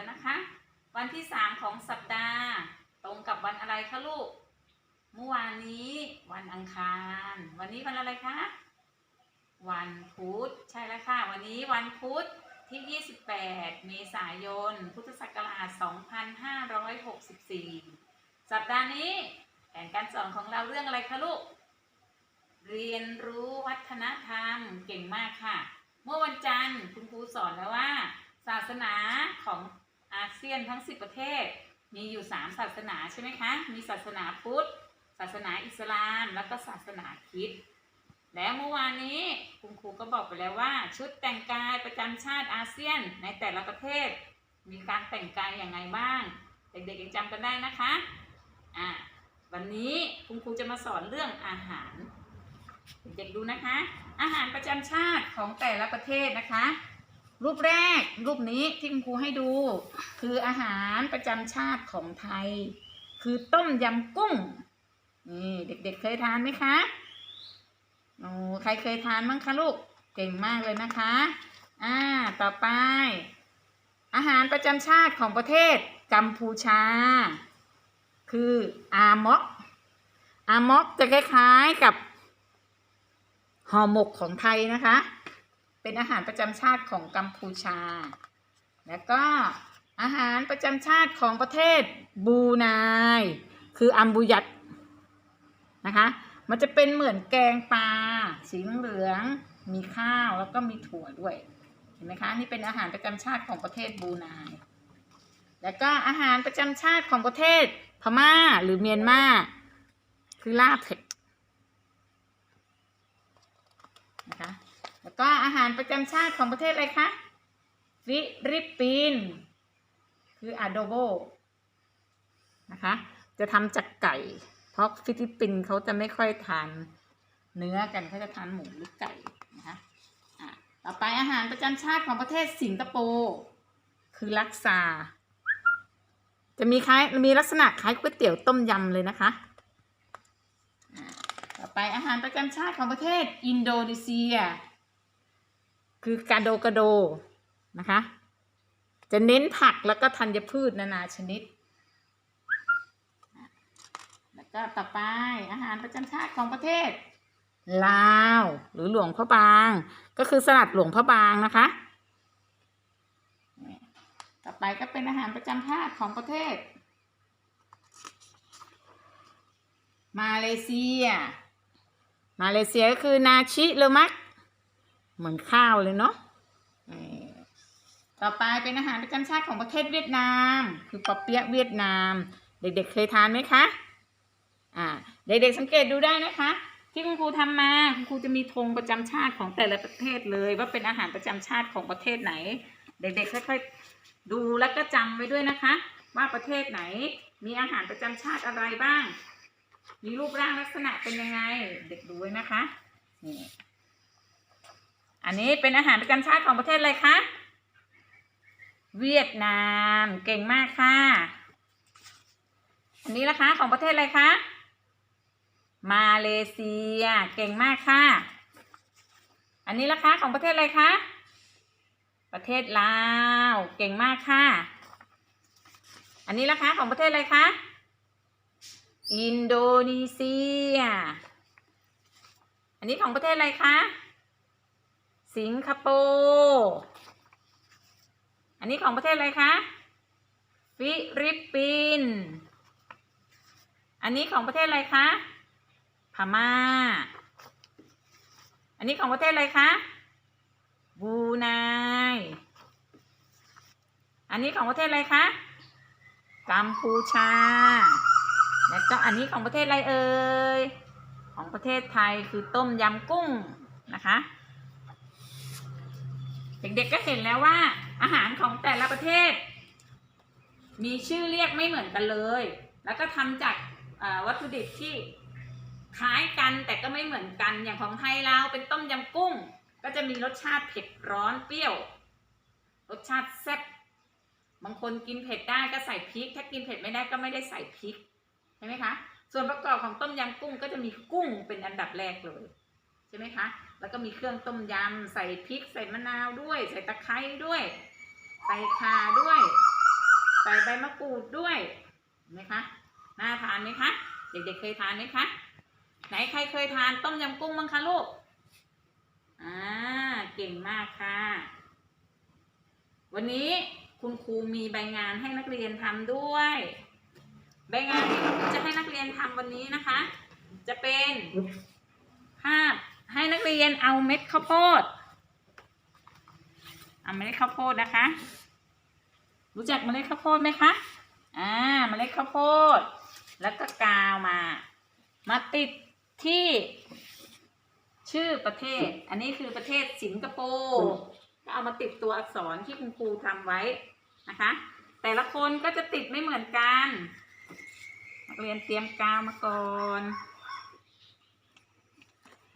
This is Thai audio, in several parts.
แล้วนะคะ วันที่สามของสัปดาห์ ตรงกับวันอะไรคะลูก เมื่อวานนี้วันอังคาร วันนี้วันอะไรคะ วันพุธใช่แล้วค่ะ วันนี้วันพุธที่ 28 เมษายน พุทธศักราช 2564 สัปดาห์นี้แผนการสอนของเราเรื่องอะไรคะลูก เรียนรู้วัฒนธรรมเก่งมากค่ะ เมื่อวันจันทร์คุณครูสอนแล้วว่า ศาสนาของ อาเซียนทั้ง 10 ประเทศ มีอยู่ 3 ศาสนาใช่ไหมคะ มีศาสนาพุทธ ศาสนาอิสลาม แล้วก็ศาสนาคริสต์และเมื่อวานนี้คุณครูก็บอกไปแล้วว่า ชุดแต่งกายประจำชาติอาเซียนในแต่ละประเทศ มีการแต่งกายอย่างไรบ้าง เด็กๆยังจำกันได้นะคะอ่าวันนี้คุณครูจะมาสอนเรื่องอาหาร เด็กๆดูนะคะ อาหารประจำชาติของแต่ละประเทศนะคะ รูปแรกรูปนี้ที่คุณครูให้ดู คืออาหารประจำชาติของไทย คือต้มยำกุ้งนี่เด็กๆเคยทานไหมคะโอ้ใครเคยทานบ้างคะลูกเก่งมากเลยนะคะอ่าต่อไป อาหารประจำชาติของประเทศกัมพูชา คืออามอกอามอกจะคล้ายๆกับห่อหมกของไทยนะคะ เป็นอาหารประจำชาติของกัมพูชา แล้วก็อาหารประจำชาติของประเทศบรูไนคืออัมบูยัดนะคะ มันจะเป็นเหมือนแกงปลาสีเหลืองมีข้าวแล้วก็มีถั่วด้วย เห็นไหมคะ นี่เป็นอาหารประจำชาติของประเทศบรูไนแล้วก็อาหารประจำชาติของประเทศพม่าหรือเมียนมาคือลาบเผ็ด นะคะ แล้ว ก็อาหารประจำชาติของประเทศอะไรคะฟิลิปปินส์คืออาโดโบนะคะ จะทำจากไก่ เพราะฟิลิปปินส์เขาจะไม่ค่อยทานเนื้อกันเขาจะทานหมูหรือไก่นะคะอะต่อไปอาหารประจำชาติของประเทศสิงคโปร์คือลักซา จะมีคล้ายมีลักษณะคล้ายก๋วยเตี๋ยวต้มยำเลยนะคะ ต่อไปอาหารประจำชาติของประเทศอินโดนีเซีย คือกาโดกาโดนะคะ จะเน้นผักแล้วก็ธัญพืชนานาชนิด แล้วก็ต่อไปอาหารประจำชาติของประเทศ ลาวหรือหลวงพระบาง ก็คือสลัดหลวงพระบางนะคะ ต่อไปก็เป็นอาหารประจำชาติของประเทศ มาเลเซีย มาเลเซียก็คือนาชิเลมัก เหมือนข้าวเลยเนาะต่อไปเป็นอาหารประจำชาติของประเทศเวียดนาม คือปอเปี๊ยะเวียดนาม เด็กๆเคยทานไหมคะ อ่า เด็กๆสังเกตดูได้นะคะ ที่คุณครูทำมาคุณครูจะมีธงประจำชาติของแต่ละประเทศเลย ว่าเป็นอาหารประจำชาติของประเทศไหน เด็กๆค่อยๆดูแล้วก็จำไว้ด้วยนะคะ ว่าประเทศไหนมีอาหารประจำชาติอะไรบ้าง มีรูปร่างลักษณะเป็นยังไง เด็กดูไว้นะคะนี่ อันนี้เป็นอาหารประจำชาติของประเทศอะไรคะ เวียดนาม เก่งมากค่ะ อันนี้นะคะของประเทศอะไรคะ มาเลเซีย เก่งมากค่ะ อันนี้ละคะของประเทศอะไรคะ ประเทศลาว เก่งมากค่ะ อันนี้ละคะของประเทศอะไรคะ อินโดนีเซีย อันนี้ของประเทศอะไรคะ สิงคโปร์อันนี้ของประเทศอะไรคะ ฟิลิปปินส์อันนี้ของประเทศอะไรคะ พม่า อันนี้ของประเทศอะไรคะบรูไนอันนี้ของประเทศอะไรคะกัมพูชา แล้วก็อันนี้ของประเทศอะไรเอ่ย ของประเทศไทยคือต้มยำกุ้งนะคะ เด็กๆก็เห็นแล้วว่า อาหารของแต่ละประเทศ มีชื่อเรียกไม่เหมือนกันเลย แล้วก็ทำจากวัตถุดิบที่คล้ายกันแต่ก็ไม่เหมือนกันอย่างของไทยเราเป็นต้มยำกุ้ง ก็จะมีรสชาติเผ็ดร้อนเปรี้ยว รสชาติแซ่บบางคนกินเผ็ดได้ก็ใส่พริก ถ้ากินเผ็ดไม่ได้ก็ไม่ได้ใส่พริกใช่ไหมคะ ส่วนประกอบของต้มยำกุ้งก็จะมีกุ้งเป็นอันดับแรกเลยใช่ไหมคะ แล้วก็มีเครื่องต้มยำใส่พริก ใส่มะนาวด้วย ใส่ตะไคร้ด้วย ใส่ข่าด้วย ใส่ใบมะกรูดด้วยเห็นไหมคะน่าทานไหมคะเด็กๆเคยทานไหมคะไหนใครเคยทานต้มยำกุ้งบ้างคะลูกอ่าเก่งมากค่ะ วันนี้คุณครูมีใบงานให้นักเรียนทำด้วย ใบงานที่คุณครูจะให้นักเรียนทำวันนี้นะคะ จะเป็นภาพ ให้นักเรียนเอาเม็ดข้าวโพด เอาเมล็ดข้าวโพดนะคะ รู้จักเมล็ดข้าวโพดไหมคะ อ่า เมล็ดข้าวโพด แล้วก็กาวมา มาติดที่ ชื่อประเทศ อันนี้คือประเทศสิงคโปร์ก็เอามาติดตัวอักษรที่คุณครูทำไว้นะคะ แต่ละคนก็จะติดไม่เหมือนกัน นักเรียนเตรียมกาวมาก่อน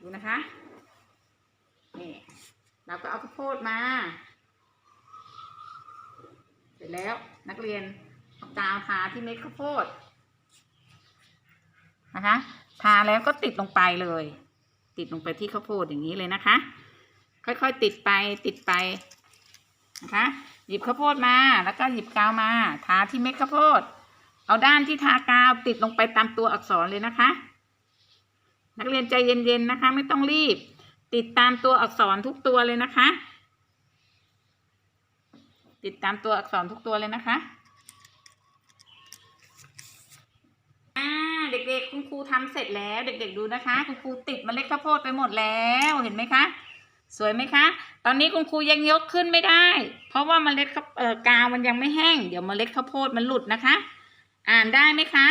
ดูนะคะนี่เราก็เอาข้าวโพดมา เสร็จแล้วนักเรียนเอากาวทาที่เม็ดข้าวโพดนะคะทาแล้วก็ติดลงไปเลย ติดลงไปที่ข้าวโพดอย่างนี้เลยนะคะ ค่อยๆติดไปติดไปนะคะหยิบข้าวโพดมาแล้วก็หยิบกาวมา ทาที่เม็ดข้าวโพด เอาด้านที่ทากาวติดลงไปตามตัวอักษรเลยนะคะ นักเรียนใจเย็นๆนะคะ ไม่ต้องรีบ ติดตามตัวอักษรทุกตัวเลยนะคะ ติดตามตัวอักษรทุกตัวเลยนะคะเด็กๆ คุณครูทำเสร็จแล้ว เด็ก ๆ ดูนะคะ คุณครูติดเมล็ดข้าวโพดไปหมดแล้วเห็นไหมคะ สวยไหมคะ ตอนนี้คุณครูยังยกขึ้นไม่ได้ เพราะว่าเมล็ดข้าวกาวมันยังไม่แห้ง เดี๋ยวเมล็ดข้าวโพดมันหลุดนะคะ อ่านได้ไหมคะ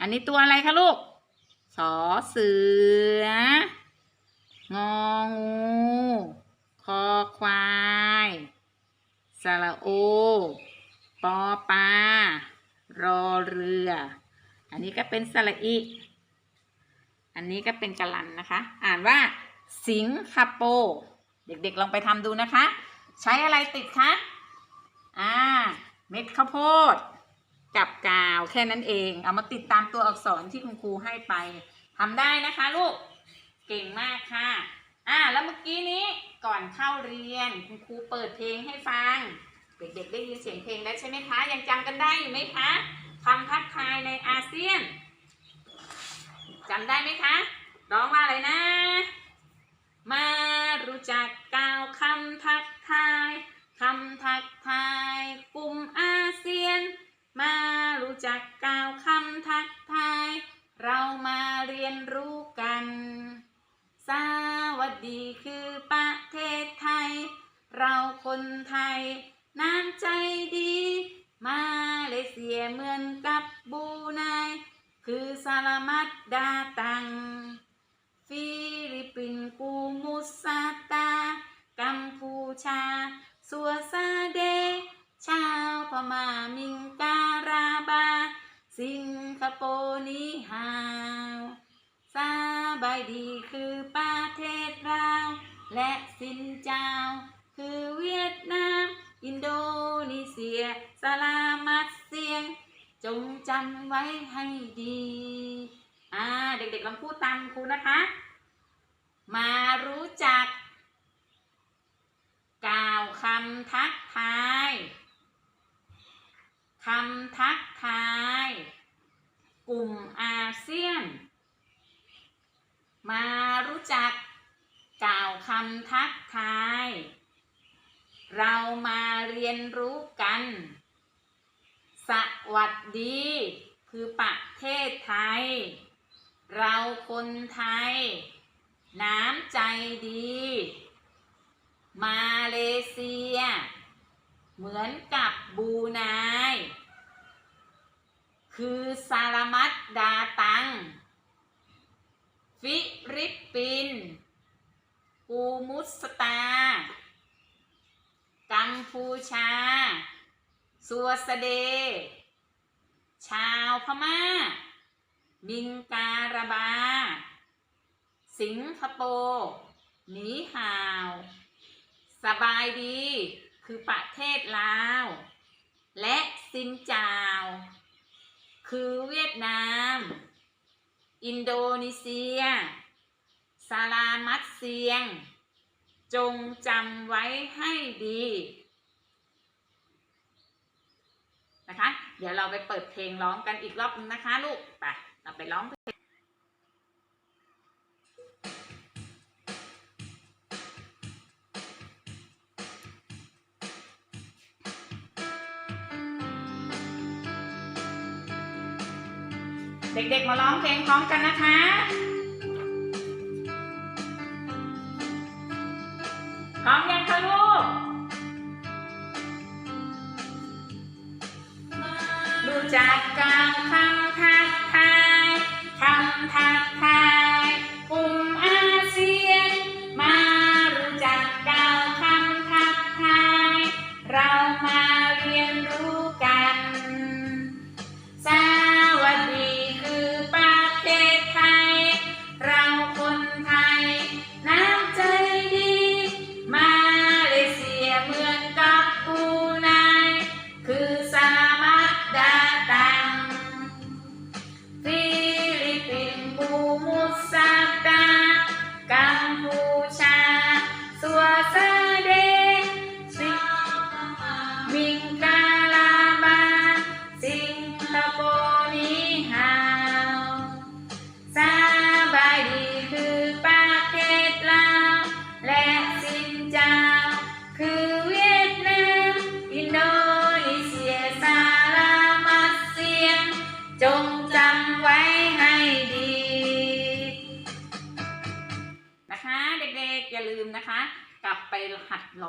อันนี้ตัวอะไรคะลูก สอเสืององูคอควายสระโอปอปลารอเรือ อันนี้ก็เป็นสระอีอันนี้ก็เป็นกะลันนะคะ อ่านว่าสิงคโปร์เด็กๆลองไปทำดูนะคะ ใช้อะไรติดคะ อ่า เม็ดข้าวโพด กับกาวแค่นั้นเอง เอามาติดตามตัวอักษรที่คุณครูให้ไปทำได้นะคะลูก เก่งมากค่ะ อ่า แล้วเมื่อกี้นี้ก่อนเข้าเรียนคุณครูเปิดเพลงให้ฟัง เด็กๆได้ยินเสียงเพลงแล้วใช่ไหมคะ ยังจำกันได้อยู่ไหมคะคำทักทายในอาเซียนจำได้ไหมคะ ร้องว่าอะไรนะ มารู้จักกาวคำทักทายคำทัก ชาวพม่ามิงการาบาสิงคโปร์นี้ฮาวสบายดีคือประเทศลาวและสินเจ้า คือเวียดนาม อินโดนีเซีย สลามัดเสียง จงจำไว้ให้ดี อ่าเด็กๆลองพูดตามครูนะคะ มารู้จัก กล่าวคำทักทายคำทักทาย กลุ่มอาเซียน มารู้จัก กล่าวคำทักทาย เรามาเรียนรู้กัน สวัสดี คือประเทศไทย เราคนไทย น้ำใจดี มาเลเซีย เหมือนกับบูไนคือสารมัดดาตัง ฟิลิปปินส์กูมุสตา กัมพูชาสัวสเด ชาวพม่า มินการาบา สิงคโปร์หนีห่าว สบายดี คือประเทศลาว และซินจาว คือเวียดนาม อินโดนีเซียซาลามัตเซียง จงจำไว้ให้ดีนะคะ เดี๋ยวเราไปเปิดเพลงร้องกันอีกรอบนึงนะคะลูก ไป เราไปร้องเพลงเด็กๆมาร้องเพลงพร้อมกันนะคะ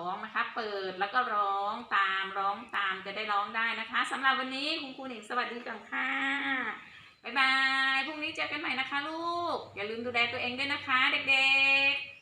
องนะคะ เปิดแล้วก็ร้องตามร้องตามจะได้ร้องได้นะคะสำหรับวันนี้คุณครูหนิงสวัสดีก่อนค่ะบ๊ายบายพรุ่งนี้เจอกันใหม่นะคะ ลูก อย่าลืมดูแลตัวเองด้วยนะคะ เด็กๆ